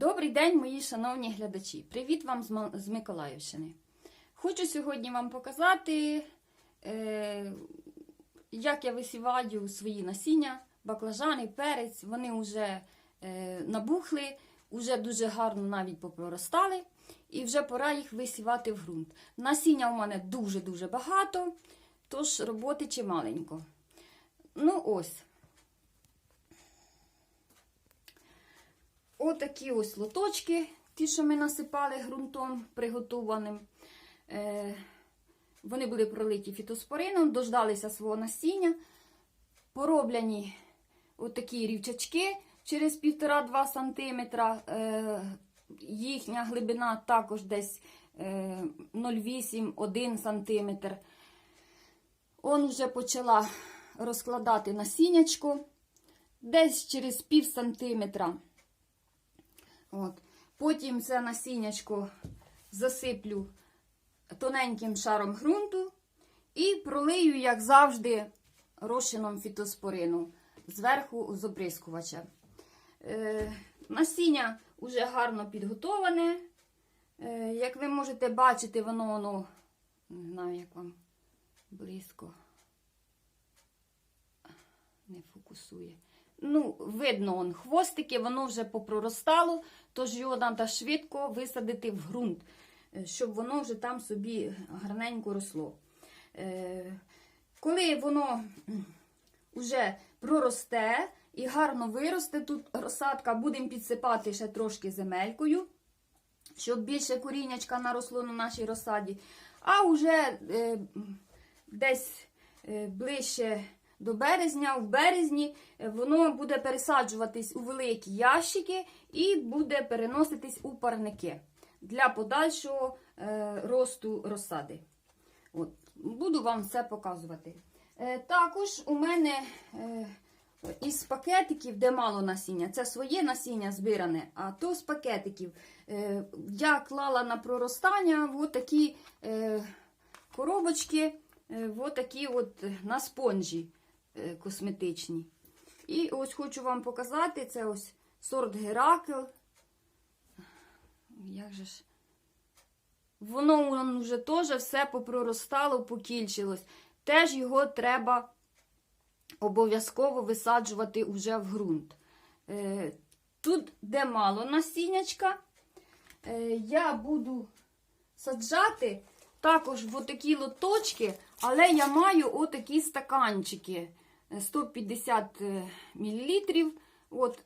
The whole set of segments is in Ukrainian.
Добрий день, мої шановні глядачі! Привіт вам з Миколаївщини. Хочу сьогодні вам показати, е, як я висіваю свої насіння, баклажани, перець. Вони вже е, набухли, вже дуже гарно навіть попроростали, і вже пора їх висівати в ґрунт. Насіння у мене дуже-дуже багато, тож роботи чималенько. Ну ось. Отакі ось лоточки, ті, що ми насипали ґрунтом приготованим. Е, вони були пролиті фітоспорином, дождалися свого насіння. Пороблені отакі рівчачки через 1,5-2 см. Е, їхня глибина також десь е, 0,8-1 см. Он вже почала розкладати насіннячко. Десь через пів сантиметра. От. Потім це насіннячко засиплю тоненьким шаром ґрунту і пролию, як завжди, розчином фітоспорину зверху з оприскувача. Е, насіння вже гарно підготоване. Е, як ви можете бачити, воно, воно не знаю, як вам близько не фокусує. Ну, видно, он, хвостики, воно вже попроростало, тож його треба швидко висадити в ґрунт, е, щоб воно вже там собі гарненько росло. Е, коли воно вже проросте і гарно виросте, тут розсадка, будемо підсипати ще трошки земелькою, щоб більше коріннячка наросло на нашій розсаді. А вже е, десь е, ближче до березня, в березні е, воно буде пересаджуватись у великі ящики і буде переноситись у парники для подальшого е, росту розсади. От, буду вам все показувати. Е, також у мене із пакетиків, де мало насіння, це своє насіння збиране, а то з пакетиків я клала на проростання от коробочки, от от на спонжі косметичні. І ось хочу вам показати, це ось сорт Геракл. Як же ж? Воно вже теж все попроростало, покільчилось. Теж його треба обов'язково висаджувати уже в ґрунт. Е, Тут, де мало насіннячка, е, я буду саджати також в отакі лоточки, але я маю отакі стаканчики е, 150 мл. От,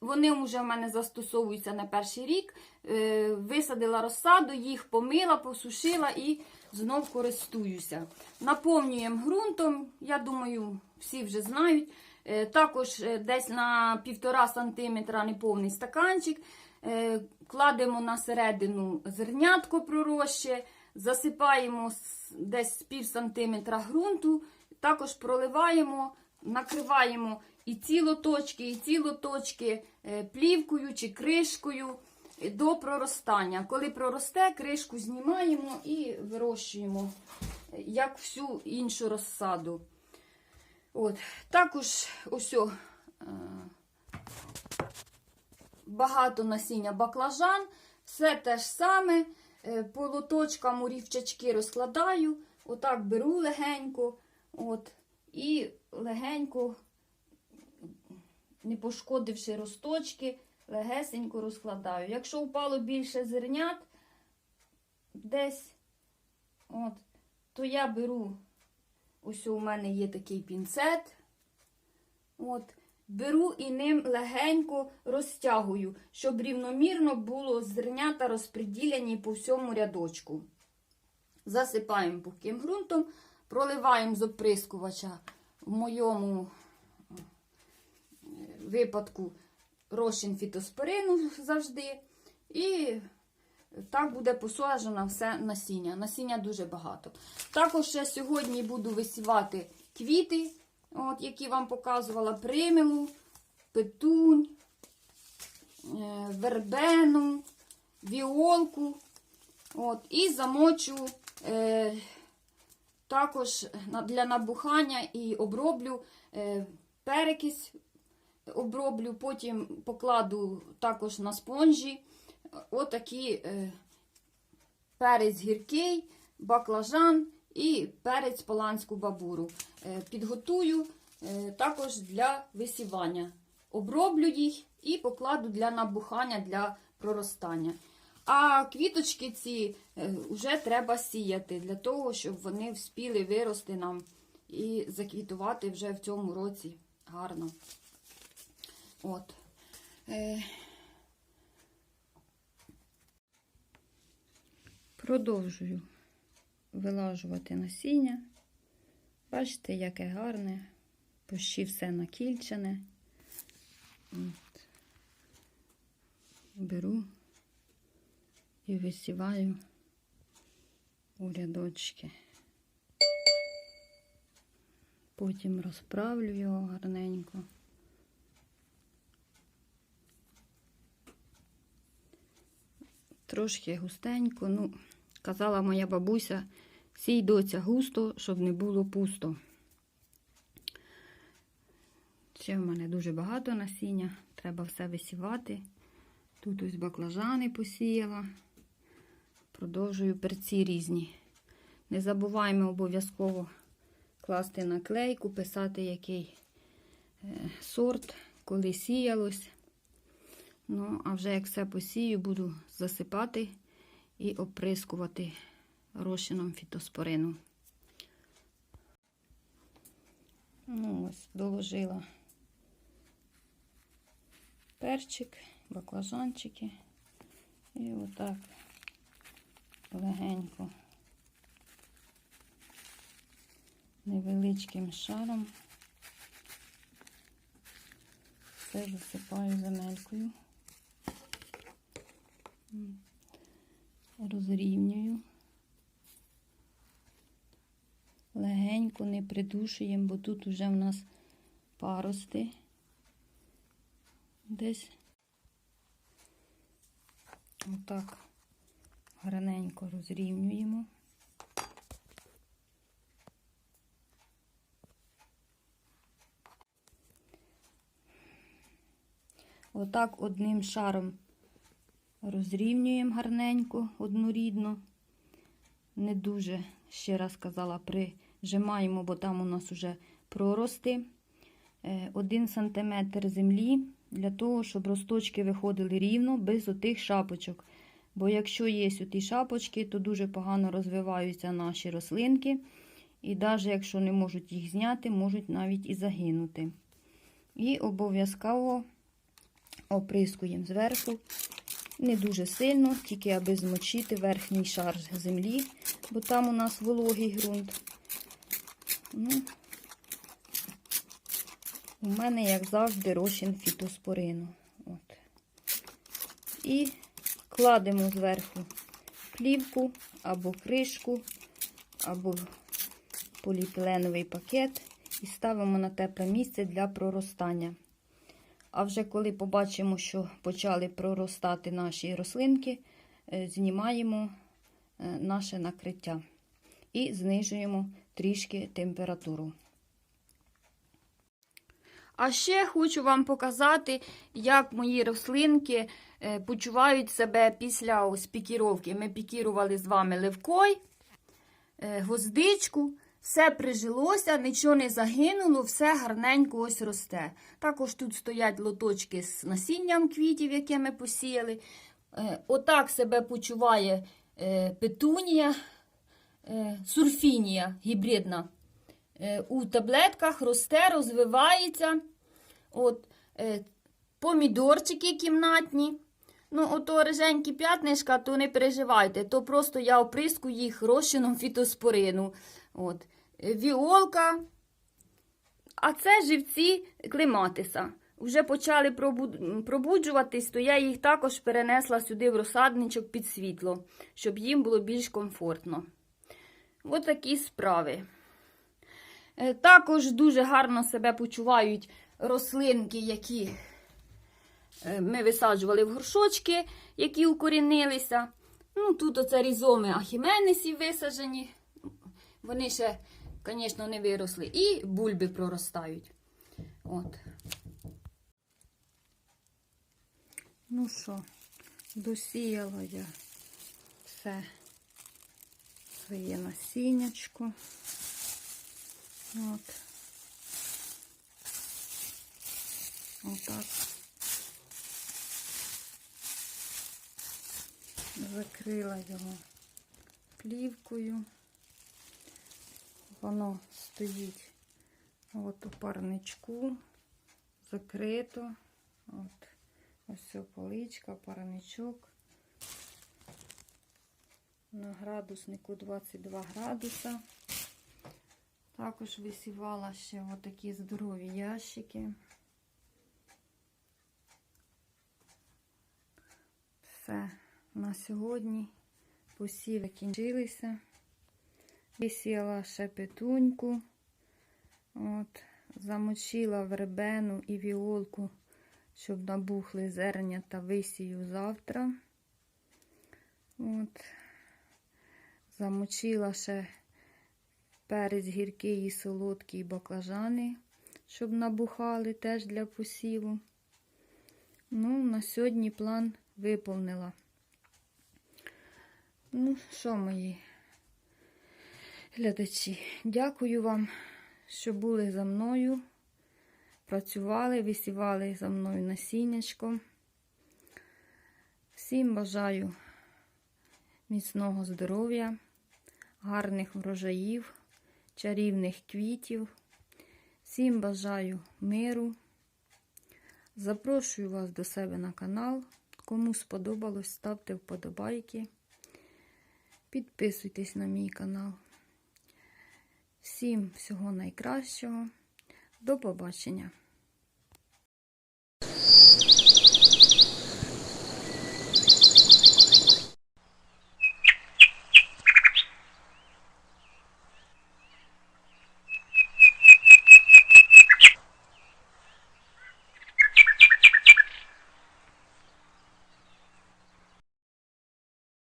вони вже в мене застосовуються на перший рік. Е, Висадила розсаду, їх помила, посушила і знов користуюся. Наповнюємо ґрунтом, я думаю, всі вже знають. Е, Також е, десь на 1,5 см неповний стаканчик. Е, Кладемо на середину зернятко пророщє, засипаємо десь пів сантиметра ґрунту, також проливаємо, накриваємо і ці лоточки, і ці лоточки е, плівкою чи кришкою до проростання. Коли проросте, кришку знімаємо і вирощуємо, е, як всю іншу розсаду. От. Також ось е, багато насіння баклажан, все те ж саме. По лоточкам рівчачки розкладаю, отак беру легенько, от, і легенько, не пошкодивши росточки, легесенько розкладаю. Якщо впало більше зернят десь, от, то я беру, ось у мене є такий пінцет. От, беру і ним легенько розтягую, щоб рівномірно було зернята розподілені по всьому рядочку. Засипаємо пухким ґрунтом, проливаємо з оприскувача в моєму е, випадку розчин фітоспорину завжди. І так буде посаджено все насіння. Насіння дуже багато. Також я сьогодні буду висівати квіти, от, які вам показувала, примилу, петунь, е, вербену, віолку. От, і замочу е, також для набухання і оброблю е, перекись оброблю, потім покладу також на спонжі. Отакі е, перець гіркий, баклажан і перець поланську бабуру. Е, підготую також для висівання. Оброблю їх і покладу для набухання, для проростання. А квіточки ці вже треба сіяти для того, щоб вони вспіли вирости нам і заквітувати вже в цьому році гарно. От. Е... Продовжую вилажувати насіння. Бачите, яке гарне, почти все накільчене. От. Беру і висіваю у рядочки. Потім розправлю його гарненько. Трошки густенько, ну, казала моя бабуся, сій доця густо, щоб не було пусто. Ще в мене дуже багато насіння, треба все висівати. Тут ось баклажани посіяла. Продовжую перці різні. Не забуваємо обов'язково класти наклейку, писати, який е, сорт, коли сіялось. Ну, а вже як все посію, буду засипати і оприскувати розчином фітоспорину. Ну, ось, доложила перчик, баклажанчики. І отак легенько, невеличким шаром все засипаю земелькою. Розрівнюю. Легенько не придушуємо, бо тут вже в нас парости. Десь отак гарненько розрівнюємо. Отак одним шаром розрівнюємо гарненько, однорідно. Не дуже, ще раз казала, прижимаємо, бо там у нас вже прорости. Один сантиметр землі для того, щоб росточки виходили рівно, без отих шапочок. Бо якщо є ті шапочки, то дуже погано розвиваються наші рослинки. І навіть якщо не можуть їх зняти, можуть навіть і загинути. І обов'язково оприскуємо зверху. Не дуже сильно, тільки аби змочити верхній шар землі, бо там у нас вологий ґрунт. Ну, у мене, як завжди, розчин фітоспорину. От. І кладемо зверху плівку або кришку, або поліетиленовий пакет і ставимо на тепле місце для проростання. А вже коли побачимо, що почали проростати наші рослинки, знімаємо наше накриття і знижуємо трішки температуру. А ще хочу вам показати, як мої рослинки почувають себе після пікіровки. Ми пікірували з вами ливкой, гвоздичку. Все прижилося, нічого не загинуло, все гарненько ось росте. Також тут стоять лоточки з насінням квітів, які ми посіяли. Отак себе почуває петунія, сурфінія гібридна. У таблетках росте, розвивається. От, Помідорчики кімнатні. Ну, ото риженькі п'ятнишка, то не переживайте, то просто я оприску їх розчином фітоспорину. От. Віолка. А це живці клематиса. Вже почали пробуджуватись, то я їх також перенесла сюди в розсадничок під світло, щоб їм було більш комфортно. Ось такі справи. Також дуже гарно себе почувають рослинки, які ми висаджували в горшочки, які укорінилися. Ну, Тут оце різоми ахіменесів висаджені. Вони ще, звісно, не виросли. І бульби проростають. От. Ну що, досіяла я все своє насіннячко. От. Отак. Закрила його плівкою. Воно стоїть от у парничку, закрито. От. Ось поличка, парничок. На градуснику 22 градуса. Також висівала ще отакі здорові ящики. Все, на сьогодні посіви закінчилися. Висіяла ще петуньку. От, замочила вербену і віолку, щоб набухли зерня та висію завтра. От. Замочила ще перець гіркий і солодкий баклажани, щоб набухали теж для посіву. Ну, на сьогодні план виповнила. Ну, що, мої глядачі, дякую вам, що були за мною, працювали, висівали за мною насіннячко. Всім бажаю міцного здоров'я, гарних врожаїв, чарівних квітів. Всім бажаю миру. Запрошую вас до себе на канал. Кому сподобалось, ставте вподобайки. Підписуйтесь на мій канал. Всім всього найкращого. До побачення!